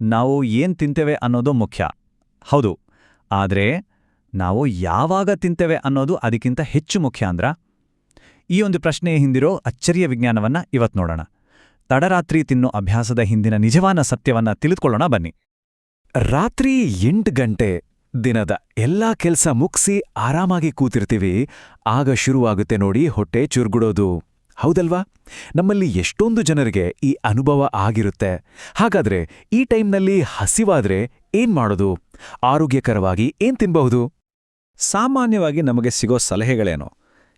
ನಾವು ಏನ್ ತಿಂತೇವೆ ಅನ್ನೋದು ಮುಖ್ಯ. ಹೌದು. ಆದ್ರೆ ನಾವು ಯಾವಾಗ ತಿಂತೇವೆ ಅನ್ನೋದು ಅದಕ್ಕಿಂತ ಹೆಚ್ಚು ಮುಖ್ಯ ಅಂದ್ರ, ಈ ಒಂದು ಪ್ರಶ್ನೆಯ ಹಿಂದಿರೋ ಅಚ್ಚರಿಯ ವಿಜ್ಞಾನವನ್ನ ಇವತ್ತು ನೋಡೋಣ. ತಡರಾತ್ರಿ ತಿನ್ನೋ ಅಭ್ಯಾಸದ ಹಿಂದಿನ ನಿಜವಾನ ಸತ್ಯವನ್ನ ತಿಳಿದುಕೊಳ್ಳೋಣ ಬನ್ನಿ. ರಾತ್ರಿ ಎಂಟು ಗಂಟೆ ದಿನದ ಎಲ್ಲಾ ಕೆಲ್ಸ ಮುಗಿಸಿ ಆರಾಮಾಗಿ ಕೂತಿರ್ತೀವಿ, ಆಗ ಶುರುವಾಗುತ್ತೆ ನೋಡಿ ಹೊಟ್ಟೆ ಚುರುಗುಡೋದು. ಹೌದಲ್ವಾ? ನಮ್ಮಲ್ಲಿ ಎಷ್ಟೊಂದು ಜನರಿಗೆ ಈ ಅನುಭವ ಆಗಿರುತ್ತೆ. ಹಾಗಾದ್ರೆ ಈ ಟೈಮ್ನಲ್ಲಿ ಹಸಿವಾದ್ರೆ ಏನ್ ಮಾಡೋದು? ಆರೋಗ್ಯಕರವಾಗಿ ಏನ್ ತಿನ್ಬಹುದು? ಸಾಮಾನ್ಯವಾಗಿ ನಮಗೆ ಸಿಗೋ ಸಲಹೆಗಳೇನು?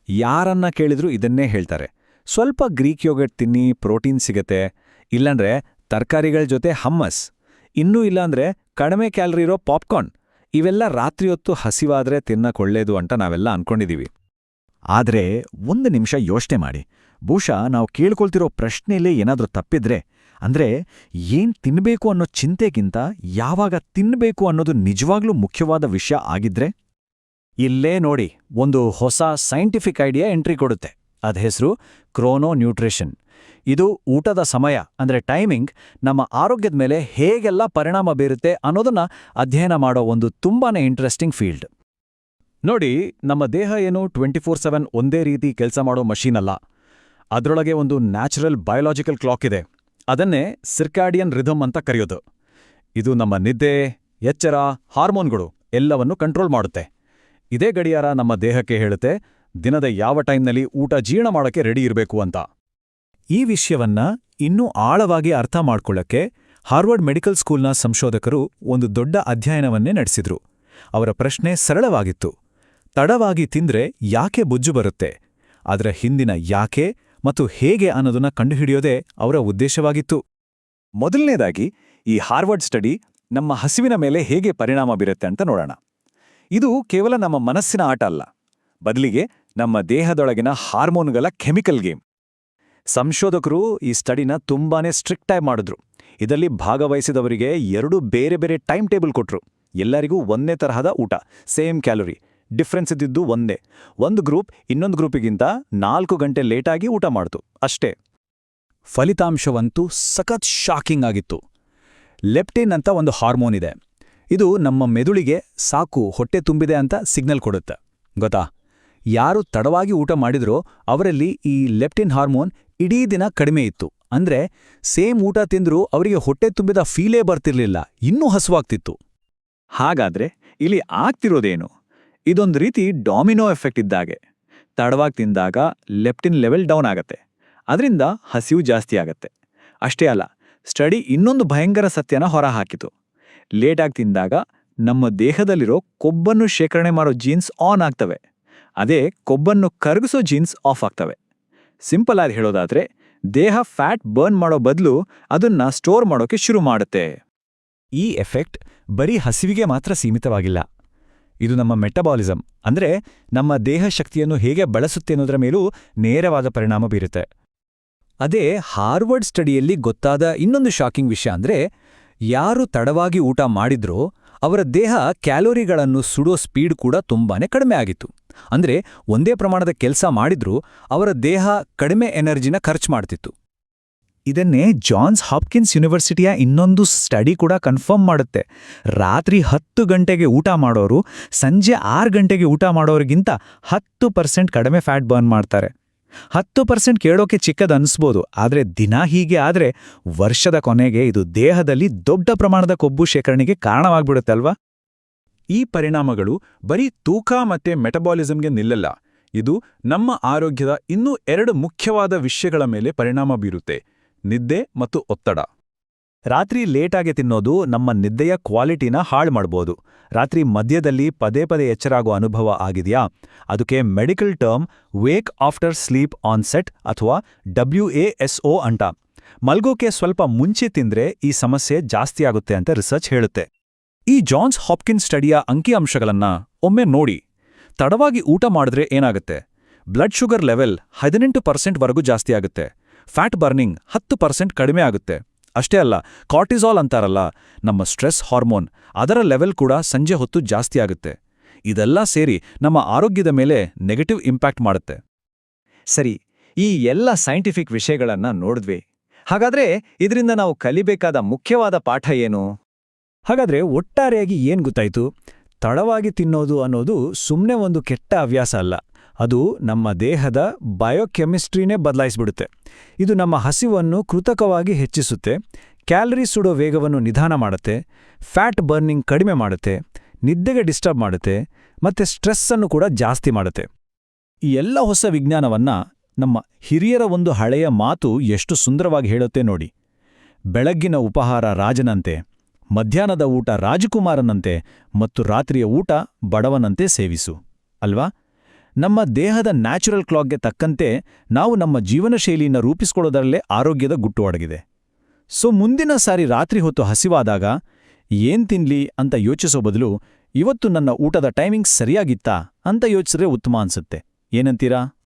ಯಾರನ್ನ ಕೇಳಿದ್ರೂ ಇದನ್ನೇ ಹೇಳ್ತಾರೆ. ಸ್ವಲ್ಪ ಗ್ರೀಕ್ ಯೋಗಟ್ ತಿನ್ನಿ, ಪ್ರೋಟೀನ್ ಸಿಗತ್ತೆ. ಇಲ್ಲಾಂದ್ರೆ ತರಕಾರಿಗಳ ಜೊತೆ ಹಮ್ಮಸ್. ಇನ್ನೂ ಇಲ್ಲಾಂದ್ರೆ ಕಡಿಮೆ ಕ್ಯಾಲರಿ ಇರೋ ಪಾಪ್ಕಾರ್ನ್. ಇವೆಲ್ಲ ರಾತ್ರಿ ಹೊತ್ತು ಹಸಿವಾದ್ರೆ ತಿನ್ನಕ್ಕೊಳ್ಳೇದು ಅಂತ ನಾವೆಲ್ಲ ಅನ್ಕೊಂಡಿದೀವಿ. ಆದ್ರೆ ಒಂದು ನಿಮಿಷ ಯೋಚನೆ ಮಾಡಿ. ಬಹುಶಃ ನಾವು ಕೇಳ್ಕೊಳ್ತಿರೋ ಪ್ರಶ್ನೆಯಲ್ಲೇ ಏನಾದ್ರೂ ತಪ್ಪಿದ್ರೆ, ಅಂದ್ರೆ ಏನ್ ತಿನ್ಬೇಕು ಅನ್ನೋ ಚಿಂತೆಗಿಂತ ಯಾವಾಗ ತಿನ್ಬೇಕು ಅನ್ನೋದು ನಿಜವಾಗ್ಲೂ ಮುಖ್ಯವಾದ ವಿಷಯ ಆಗಿದ್ರೆ? ಇಲ್ಲೇ ನೋಡಿ, ಒಂದು ಹೊಸ ಸೈಂಟಿಫಿಕ್ ಐಡಿಯಾ ಎಂಟ್ರಿ ಕೊಡುತ್ತೆ. ಅದ ಹೆಸರು ಕ್ರೋನೋ ನ್ಯೂಟ್ರಿಷನ್. ಇದು ಊಟದ ಸಮಯ, ಅಂದ್ರೆ ಟೈಮಿಂಗ್, ನಮ್ಮ ಆರೋಗ್ಯದ ಮೇಲೆ ಹೇಗೆಲ್ಲ ಪರಿಣಾಮ ಬೀರುತ್ತೆ ಅನ್ನೋದನ್ನ ಅಧ್ಯಯನ ಮಾಡೋ ಒಂದು ತುಂಬಾನೇ ಇಂಟ್ರೆಸ್ಟಿಂಗ್ ಫೀಲ್ಡ್. ನೋಡಿ, ನಮ್ಮ ದೇಹ ಏನು ಟ್ವೆಂಟಿ ಫೋರ್ ಒಂದೇ ರೀತಿ ಕೆಲಸ ಮಾಡೋ ಮಷೀನಲ್ಲ ಅದರೊಳಗೆ ಒಂದು ನ್ಯಾಚುರಲ್ ಬಯೋಲಾಜಿಕಲ್ ಕ್ಲಾಕ್ ಇದೆ. ಅದನ್ನೇ ಸಿರ್ಕಾಡಿಯನ್ ರಿಧಮ್ ಅಂತ ಕರೆಯೋದು. ಇದು ನಮ್ಮ ನಿದ್ದೆ, ಎಚ್ಚರ, ಹಾರ್ಮೋನ್ಗಳು ಎಲ್ಲವನ್ನು ಕಂಟ್ರೋಲ್ ಮಾಡುತ್ತೆ. ಇದೇ ಗಡಿಯಾರ ನಮ್ಮ ದೇಹಕ್ಕೆ ಹೇಳುತ್ತೆ, ದಿನದ ಯಾವ ಟೈಮ್ನಲ್ಲಿ ಊಟ ಜೀರ್ಣ ಮಾಡೋಕ್ಕೆ ರೆಡಿ ಇರಬೇಕು ಅಂತ. ಈ ವಿಷಯವನ್ನ ಇನ್ನೂ ಆಳವಾಗಿ ಅರ್ಥ ಮಾಡಿಕೊಳ್ಳಕ್ಕೆ ಹಾರ್ವರ್ಡ್ ಮೆಡಿಕಲ್ ಸ್ಕೂಲ್ನ ಸಂಶೋಧಕರು ಒಂದು ದೊಡ್ಡ ಅಧ್ಯಯನವನ್ನೇ ನಡೆಸಿದ್ರು. ಅವರ ಪ್ರಶ್ನೆ ಸರಳವಾಗಿತ್ತು. ತಡವಾಗಿ ತಿಂದ್ರೆ ಯಾಕೆ ಬೊಜ್ಜು ಬರುತ್ತೆ? ಅದರ ಹಿಂದಿನ ಯಾಕೆ ಮತ್ತು ಹೇಗೆ ಅನ್ನೋದನ್ನ ಕಂಡುಹಿಡಿಯೋದೇ ಅವರ ಉದ್ದೇಶವಾಗಿತ್ತು. ಮೊದಲನೇದಾಗಿ, ಈ ಹಾರ್ವರ್ಡ್ ಸ್ಟಡಿ ನಮ್ಮ ಹಸಿವಿನ ಮೇಲೆ ಹೇಗೆ ಪರಿಣಾಮ ಬೀರುತ್ತೆ ಅಂತ ನೋಡೋಣ. ಇದು ಕೇವಲ ನಮ್ಮ ಮನಸ್ಸಿನ ಆಟ ಅಲ್ಲ, ಬದಲಿಗೆ ನಮ್ಮ ದೇಹದೊಳಗಿನ ಹಾರ್ಮೋನ್ಗಳ ಕೆಮಿಕಲ್ ಗೇಮ್. ಸಂಶೋಧಕರು ಈ ಸ್ಟಡಿನ ತುಂಬಾನೇ ಸ್ಟ್ರಿಕ್ಟಾಗಿ ಮಾಡಿದ್ರು. ಇದರಲ್ಲಿ ಭಾಗವಹಿಸಿದವರಿಗೆ ಎರಡು ಬೇರೆ ಬೇರೆ ಟೈಮ್ ಟೇಬಲ್ ಕೊಟ್ರು. ಎಲ್ಲರಿಗೂ ಒಂದೇ ತರಹದ ಊಟ, ಸೇಮ್ ಕ್ಯಾಲೋರಿ. ಡಿಫ್ರೆನ್ಸ್ ಇದ್ದಿದ್ದು ಒಂದೇ. ಒಂದು ಗ್ರೂಪ್ ಇನ್ನೊಂದು ಗ್ರೂಪಿಗಿಂತ ನಾಲ್ಕು ಗಂಟೆ ಲೇಟಾಗಿ ಊಟ ಮಾಡ್ತು. ಅಷ್ಟೇ. ಫಲಿತಾಂಶವಂತೂ ಸಖತ್ ಶಾಕಿಂಗ್ ಆಗಿತ್ತು. ಲೆಪ್ಟಿನ್ ಅಂತ ಒಂದು ಹಾರ್ಮೋನ್ ಇದೆ. ಇದು ನಮ್ಮ ಮೆದುಳಿಗೆ ಸಾಕು ಹೊಟ್ಟೆ ತುಂಬಿದೆ ಅಂತ ಸಿಗ್ನಲ್ ಕೊಡುತ್ತೆ. ಗೊತ್ತಾ? ಯಾರು ತಡವಾಗಿ ಊಟ ಮಾಡಿದ್ರೋ ಅವರಲ್ಲಿ ಈ ಲೆಪ್ಟಿನ್ ಹಾರ್ಮೋನ್ ಇಡೀ ದಿನ ಕಡಿಮೆ ಇತ್ತು. ಅಂದ್ರೆ ಸೇಮ್ ಊಟ ತಿಂದರೂ ಅವರಿಗೆ ಹೊಟ್ಟೆ ತುಂಬಿದ ಫೀಲೇ ಬರ್ತಿರ್ಲಿಲ್ಲ. ಇನ್ನೂ ಹಸುವಾಗ್ತಿತ್ತು. ಹಾಗಾದ್ರೆ ಇಲ್ಲಿ ಆಗ್ತಿರೋದೇನು? ಇದೊಂದು ರೀತಿ ಡಾಮಿನೋ ಎಫೆಕ್ಟ್ ಇದ್ದಾಗೆ. ತಡವಾಗಿ ತಿಂದಾಗ ಲೆಪ್ಟಿನ್ ಲೆವೆಲ್ ಡೌನ್ ಆಗತ್ತೆ. ಅದರಿಂದ ಹಸಿವು ಜಾಸ್ತಿ ಆಗತ್ತೆ. ಅಷ್ಟೇ ಅಲ್ಲ, ಸ್ಟಡಿ ಇನ್ನೊಂದು ಭಯಂಕರ ಸತ್ಯನ ಹೊರಹಾಕಿತು. ಲೇಟಾಗಿ ತಿಂದಾಗ ನಮ್ಮ ದೇಹದಲ್ಲಿರೋ ಕೊಬ್ಬನ್ನು ಶೇಖರಣೆ ಮಾಡೋ ಜೀನ್ಸ್ ಆನ್ ಆಗ್ತವೆ. ಅದೇ ಕೊಬ್ಬನ್ನು ಕರಗಿಸೋ ಜೀನ್ಸ್ ಆಫ್ ಆಗ್ತವೆ. ಸಿಂಪಲ್ ಆಗಿ ಹೇಳೋದಾದ್ರೆ, ದೇಹ ಫ್ಯಾಟ್ ಬರ್ನ್ ಮಾಡೋ ಬದಲು ಅದನ್ನ ಸ್ಟೋರ್ ಮಾಡೋಕೆ ಶುರು ಮಾಡುತ್ತೆ. ಈ ಎಫೆಕ್ಟ್ ಬರೀ ಹಸಿವಿಗೆ ಮಾತ್ರ ಸೀಮಿತವಾಗಿಲ್ಲ. ಇದು ನಮ್ಮ ಮೆಟಬಾಲಿಸಂ. ಅಂದ್ರೆ ನಮ್ಮ ದೇಹ ಶಕ್ತಿಯನ್ನು ಹೇಗೆ ಬಳಸುತ್ತೆ ಅನ್ನೋದರ ಮೇಲೂ ನೇರವಾದ ಪರಿಣಾಮ ಬೀರುತ್ತೆ. ಅದೇ ಹಾರ್ವರ್ಡ್ ಸ್ಟಡಿಯಲ್ಲಿ ಗೊತ್ತಾದ ಇನ್ನೊಂದು ಶಾಕಿಂಗ್ ವಿಷಯ ಅಂದರೆ, ಯಾರು ತಡವಾಗಿ ಊಟ ಮಾಡಿದ್ರೋ ಅವರ ದೇಹ ಕ್ಯಾಲೋರಿಗಳನ್ನು ಸುಡೋ ಸ್ಪೀಡ್ ಕೂಡ ತುಂಬಾನೇ ಕಡಿಮೆ ಆಗಿತ್ತು. ಅಂದ್ರೆ ಒಂದೇ ಪ್ರಮಾಣದ ಕೆಲಸ ಮಾಡಿದ್ರೂ ಅವರ ದೇಹ ಕಡಿಮೆ ಎನರ್ಜಿನ ಖರ್ಚು ಮಾಡ್ತಿತ್ತು. ಇದನ್ನೇ ಜಾನ್ಸ್ ಹಾಪ್ಕಿನ್ಸ್ ಯೂನಿವರ್ಸಿಟಿಯ ಇನ್ನೊಂದು ಸ್ಟಡಿ ಕೂಡ ಕನ್ಫರ್ಮ್ ಮಾಡುತ್ತೆ. ರಾತ್ರಿ ಹತ್ತು ಗಂಟೆಗೆ ಊಟ ಮಾಡೋರು ಸಂಜೆ ಆರು ಗಂಟೆಗೆ ಊಟ ಮಾಡೋರಿಗಿಂತ ಹತ್ತು ಪರ್ಸೆಂಟ್ ಕಡಿಮೆ ಫ್ಯಾಟ್ ಬರ್ನ್ ಮಾಡ್ತಾರೆ. ಹತ್ತು ಪರ್ಸೆಂಟ್ ಕೇಳೋಕೆ ಚಿಕ್ಕದು ಅನಿಸ್ಬೋದು, ಆದರೆ ದಿನ ಹೀಗೆ ಆದರೆ ವರ್ಷದ ಕೊನೆಗೆ ಇದು ದೇಹದಲ್ಲಿ ದೊಡ್ಡ ಪ್ರಮಾಣದ ಕೊಬ್ಬು ಶೇಖರಣೆಗೆ ಕಾರಣವಾಗ್ಬಿಡುತ್ತೆ ಅಲ್ವಾ? ಈ ಪರಿಣಾಮಗಳು ಬರೀ ತೂಕ ಮತ್ತೆ ಮೆಟಬಾಲಿಸಂಗೆ ನಿಲ್ಲಲ್ಲ. ಇದು ನಮ್ಮ ಆರೋಗ್ಯದ ಇನ್ನೂ ಎರಡು ಮುಖ್ಯವಾದ ವಿಷಯಗಳ ಮೇಲೆ ಪರಿಣಾಮ ಬೀರುತ್ತೆ. ನಿದ್ದೆ ಮತ್ತು ಒತ್ತಡ. ರಾತ್ರಿ ಲೇಟಾಗಿ ತಿನ್ನೋದು ನಮ್ಮ ನಿದ್ದೆಯ ಕ್ವಾಲಿಟಿನ ಹಾಳು ಮಾಡ್ಬೋದು. ರಾತ್ರಿ ಮಧ್ಯದಲ್ಲಿ ಪದೇ ಪದೇ ಎಚ್ಚರಾಗೋ ಅನುಭವ ಆಗಿದೆಯಾ? ಅದಕ್ಕೆ medical term wake after sleep onset ಅಥವಾ ಡಬ್ಲ್ಯೂ ಎ ಎಸ್ ಒ ಅಂಟ ಮಲ್ಗೋಕೆ ಸ್ವಲ್ಪ ಮುಂಚೆ ತಿಂದ್ರೆ ಈ ಸಮಸ್ಯೆ ಜಾಸ್ತಿ ಆಗುತ್ತೆ ಅಂತ ರಿಸರ್ಚ್ ಹೇಳುತ್ತೆ. ಈ ಜಾನ್ಸ್ ಹಾಪ್ಕಿನ್ ಸ್ಟಡಿಯ ಅಂಕಿಅಂಶಗಳನ್ನ ಒಮ್ಮೆ ನೋಡಿ. ತಡವಾಗಿ ಊಟ ಮಾಡಿದ್ರೆ ಏನಾಗುತ್ತೆ? ಬ್ಲಡ್ ಶುಗರ್ ಲೆವೆಲ್ ಹದಿನೆಂಟು ಪರ್ಸೆಂಟ್ವರೆಗೂ ಜಾಸ್ತಿ ಆಗುತ್ತೆ. ಫ್ಯಾಟ್ ಬರ್ನಿಂಗ್ ಹತ್ತು ಪರ್ಸೆಂಟ್ ಕಡಿಮೆ ಆಗುತ್ತೆ. ಅಷ್ಟೇ ಅಲ್ಲ ಕಾರ್ಟಿಸಾಲ್ ಅಂತಾರಲ್ಲ, ನಮ್ಮ ಸ್ಟ್ರೆಸ್ ಹಾರ್ಮೋನ್ ಅದರ ಲೆವೆಲ್ ಕೂಡ ಸಂಜೆ ಹೊತ್ತು ಜಾಸ್ತಿ ಆಗುತ್ತೆ. ಇದೆಲ್ಲ ಸೇರಿ ನಮ್ಮ ಆರೋಗ್ಯದ ಮೇಲೆ ನೆಗೆಟಿವ್ ಇಂಪ್ಯಾಕ್ಟ್ ಮಾಡುತ್ತೆ. ಸರಿ, ಈ ಎಲ್ಲ ಸೈಂಟಿಫಿಕ್ ವಿಷಯಗಳನ್ನ ನೋಡಿದ್ವಿ. ಹಾಗಾದ್ರೆ ಇದರಿಂದ ನಾವು ಕಲಿಬೇಕಾದ ಮುಖ್ಯವಾದ ಪಾಠ ಏನು? ಹಾಗಾದ್ರೆ ಒಟ್ಟಾರೆಯಾಗಿ ಏನ್ ಗೊತ್ತಾಯ್ತು? ತಡವಾಗಿ ತಿನ್ನೋದು ಅನ್ನೋದು ಸುಮ್ಮನೆ ಒಂದು ಕೆಟ್ಟ ಹವ್ಯಾಸ ಅಲ್ಲ. ಅದು ನಮ್ಮ ದೇಹದ ಬಯೋಕೆಮಿಸ್ಟ್ರಿನೇ ಬದಲಾಯಿಸಿಬಿಡುತ್ತೆ. ಇದು ನಮ್ಮ ಹಸಿವನ್ನು ಕೃತಕವಾಗಿ ಹೆಚ್ಚಿಸುತ್ತೆ, ಕ್ಯಾಲರಿ ಸುಡೋ ವೇಗವನ್ನು ನಿಧಾನ ಮಾಡುತ್ತೆ, ಫ್ಯಾಟ್ ಬರ್ನಿಂಗ್ ಕಡಿಮೆ ಮಾಡುತ್ತೆ, ನಿದ್ದೆಗೆ ಡಿಸ್ಟರ್ಬ್ ಮಾಡುತ್ತೆ, ಮತ್ತೆ ಸ್ಟ್ರೆಸ್ಸನ್ನು ಕೂಡ ಜಾಸ್ತಿ ಮಾಡುತ್ತೆ. ಈ ಎಲ್ಲ ಹೊಸ ವಿಜ್ಞಾನವನ್ನ ನಮ್ಮ ಹಿರಿಯರ ಒಂದು ಹಳೆಯ ಮಾತು ಎಷ್ಟು ಸುಂದರವಾಗಿ ಹೇಳುತ್ತೆ ನೋಡಿ. ಬೆಳಗ್ಗಿನ ಉಪಹಾರ ರಾಜನಂತೆ, ಮಧ್ಯಾಹ್ನದ ಊಟ ರಾಜಕುಮಾರನಂತೆ, ಮತ್ತು ರಾತ್ರಿಯ ಊಟ ಬಡವನಂತೆ ಸೇವಿಸು. ಅಲ್ವಾ? ನಮ್ಮ ದೇಹದ ನ್ಯಾಚುರಲ್ ಕ್ಲಾಕ್ಗೆ ತಕ್ಕಂತೆ ನಾವು ನಮ್ಮ ಜೀವನ ಶೈಲಿಯನ್ನು ರೂಪಿಸ್ಕೊಳ್ಳೋದರಲ್ಲೇ ಆರೋಗ್ಯದ ಗುಟ್ಟು ಅಡಗಿದೆ ಸೊ ಮುಂದಿನ ಸಾರಿ ರಾತ್ರಿ ಹೊತ್ತು ಹಸಿವಾದಾಗ, ಏನ್ ತಿನ್ಲಿ? ಅಂತ ಯೋಚಿಸೋ ಬದಲು, ಇವತ್ತು ನನ್ನ ಊಟದ ಟೈಮಿಂಗ್ ಸರಿಯಾಗಿತ್ತಾ? ಅಂತ ಯೋಚಿಸಿದ್ರೆ ಉತ್ತಮ ಅನ್ಸುತ್ತೆ. ಏನಂತೀರಾ?